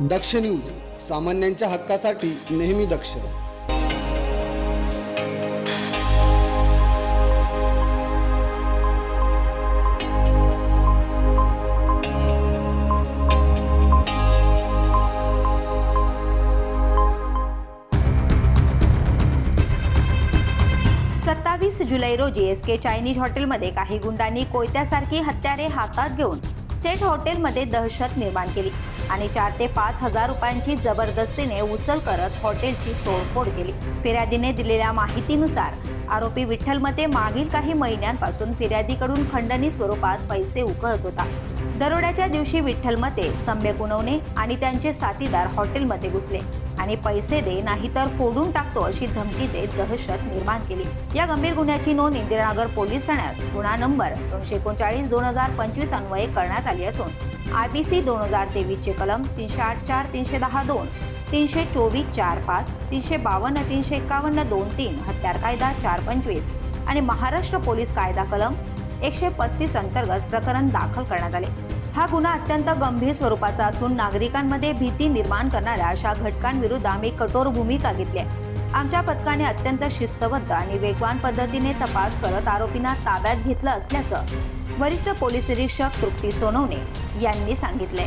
दक्ष news सामान्यांच्या हक्कासाठी नेहमी दक्ष. सत्तावीस जुलै रोजी एस के चायनीज हॉटेलमध्ये काही गुंडांनी कोयत्यासारखी हत्यारे हातात घेऊन थेट हॉटेलमध्ये दहशत निर्माण केली. आणि चार ते पाच हजार रुपयांची जबरदस्तीने उचल करत हॉटेलची तोडफोड केली. फिर्यादीने दिलेल्या माहितीनुसार आरोपी विठ्ठल मते मागील काही महिन्यांपासून फिर्यादीकडून खंडणी स्वरूपात पैसे उकळत होता. दरोड्याच्या दिवशी विठ्ठल मते सम्यक उनवणे आणि त्यांचे साथीदार हॉटेलमध्ये घुसले. आणि पैसे दे नाहीतर फोडून टाकतो अशी धमकी देत दहशत निर्माण केली. या गंभीर गुन्ह्याची नोंद इंदिरानगर पोलीस ठाण्यात. गुन्हा नंबर दोनशे एकोणचाळीस दोन हजार पंचवीस अन्वये करण्यात आली असून आय पी सी दोन हजार तेवीसचे कलम तीनशे आठ चार तीनशे दहा दोन तीनशे चोवीस चार पाच तीनशे बावन्न तीनशे एकावन्न दोन तीन हत्यार कायदा चार पंचवीस आणि महाराष्ट्र पोलीस कायदा कलम एकशे पस्तीस अंतर्गत प्रकरण दाखल करण्यात आले. हा गुन्हा अत्यंत गंभीर स्वरूपाचा असून नागरिकांमध्ये भीती निर्माण करणाऱ्या अशा घटकांविरुद्ध आम्ही कठोर भूमिका घेतली आहे. आमच्या पथकाने अत्यंत शिस्तबद्ध आणि वेगवान पद्धतीने तपास करत आरोपींना ताब्यात घेतलं असल्याचं वरिष्ठ पोलीस निरीक्षक तृप्ती सोनवणे यांनी सांगितले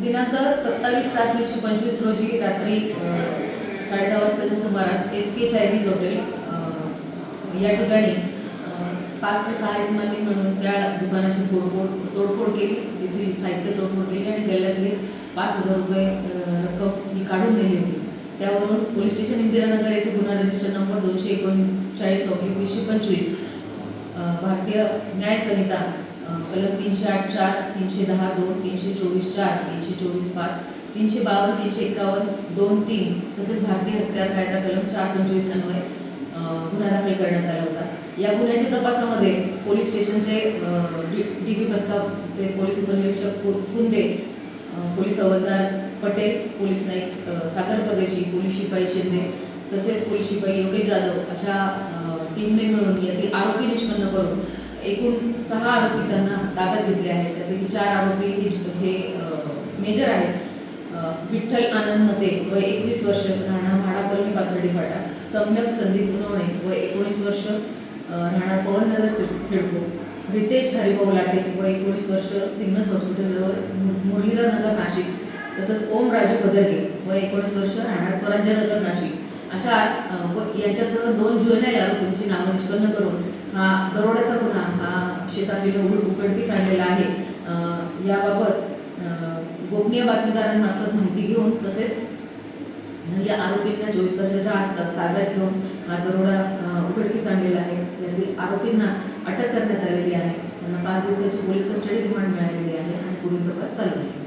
दिनांक सत्तावीस सात वीसशे पंचवीस रोजी रात्री साडेदहा वाजताच्या सुमारास एस के चायनीज हॉटेल या ठिकाणी पाच ते सहा इसमांनी मिळून त्या दुकानाची फोडफोड तोडफोड केली. तेथील साहित्य तोडफोड केली आणि गल्ल्यातले पाच हजार रुपये रक्कम ही काढून नेली होती. त्यावरून पोलीस स्टेशन इंदिरानगर येथे गुन्हा रजिस्टर नंबर दोनशे एकोणचाळीस ऑब्लिक वीसशे पंचवीस भारतीय न्याय संहिता कलम तीनशे आठ चार तीनशे दहा दोन तीनशे चोवीस चार तीनशे चोवीस पाच तीनशे बावन्न तीनशे एकावन्न दोन तीन तसेच भारतीय हत्यार कायदा कलम चार पंचवीस अन्वय गुन्हा दाखल करण्यात आला होता. या गुन्ह्याच्या तपासामध्ये पोलीस स्टेशनचे डी डी पी पथकाचे पोलीस उपनिरीक्षक फुंदे पोलीस हवालदार पटेल पोलीस नाईक साखर सागर परदेशी पोलीस शिपाई शिंदे तसेच पोलीस शिपाई योगेश जाधव अशा टीमने मिळून यातील आरोपी निष्पन्न करून एकूण सहा आरोपी त्यांना ताब्यात घेतले आहेत. त्यापैकी चार आरोपी हे हे मेजर आहेत. विठ्ठल आनंद मते व एकवीस वर्ष राहणार पाथर्डी फाटा सम्यक संदीप पुनवणे व एकोणीस वर्ष राहणार पवननगर सिडको. रितेश हरिभाऊ लाटे व एकोणीस वर्ष सिग्नस हॉस्पिटलवर मु- मुरलीधर नगर नाशिक. तसंच ओम राजू भदरगे व एकोणीस वर्ष राहणार स्वराज्यनगर नाशिक. अशा व यांच्यासह दोन जुएनाईल आरोपींची नावं निष्पन्न करून हा दरोड्याचा गुन्हा हा शेतातील उघड उघडकीस आणलेला आहे. याबाबत गोपनीय बातमीदारांमार्फत माहिती घेऊन तसेच या आरोपींना चोवीस तासाच्या आत ताब्यात घेऊन हा दरोडा उघडकीस आणलेला आहे. यातील आरोपींना अटक करण्यात आलेली आहे. त्यांना पाच दिवसाची पोलीस कस्टडी रिमांड मिळालेली आहे आणि पुढील तपास चालू आहे.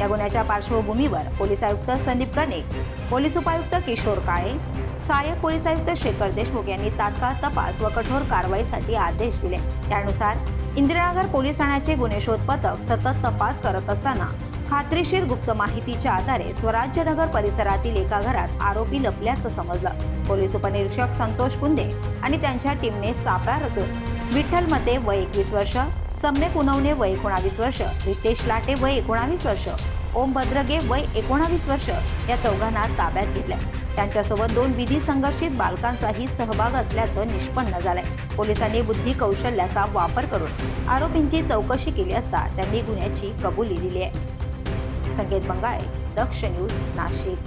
या गुन्ह्याच्या पार्श्वभूमीवर पोलीस आयुक्त संदीप कनेक पोलीस उपायुक्त किशोर काळे सहाय्यक पोलीस आयुक्त शेखर देशमुख यांनी तात्काळ तपास व कठोर कारवाईसाठी आदेश दिले. त्यानुसार इंदिरानगर पोलीस ठाण्याचे गुन्हे शोध पथक सतत तपास करत असताना खात्रीशीर गुप्त माहितीच्या आधारे स्वराज्यनगर परिसरातील एका घरात आरोपी लपल्याचं समजलं. पोलीस उपनिरीक्षक संतोष कुंदे आणि त्यांच्या टीमने सापळा रचून विठ्ठल मते वय एकवीस वर्ष सम्यक उनवणे वय एकोणावीस वर्ष रितेश लाटे वय एकोणावीस वर्ष ओम भद्रगे वय एकोणावीस वर्ष या चौघांना ताब्यात घेतल्या. त्यांच्यासोबत दोन विधी संघर्षित बालकांचाही सहभाग असल्याचं निष्पन्न झालंय. पोलिसांनी बुद्धी कौशल्याचा वापर करून आरोपींची चौकशी केली असता त्यांनी गुन्ह्याची कबुली दिली आहे. संकेत बंगाळे दक्ष न्यूज नाशिक.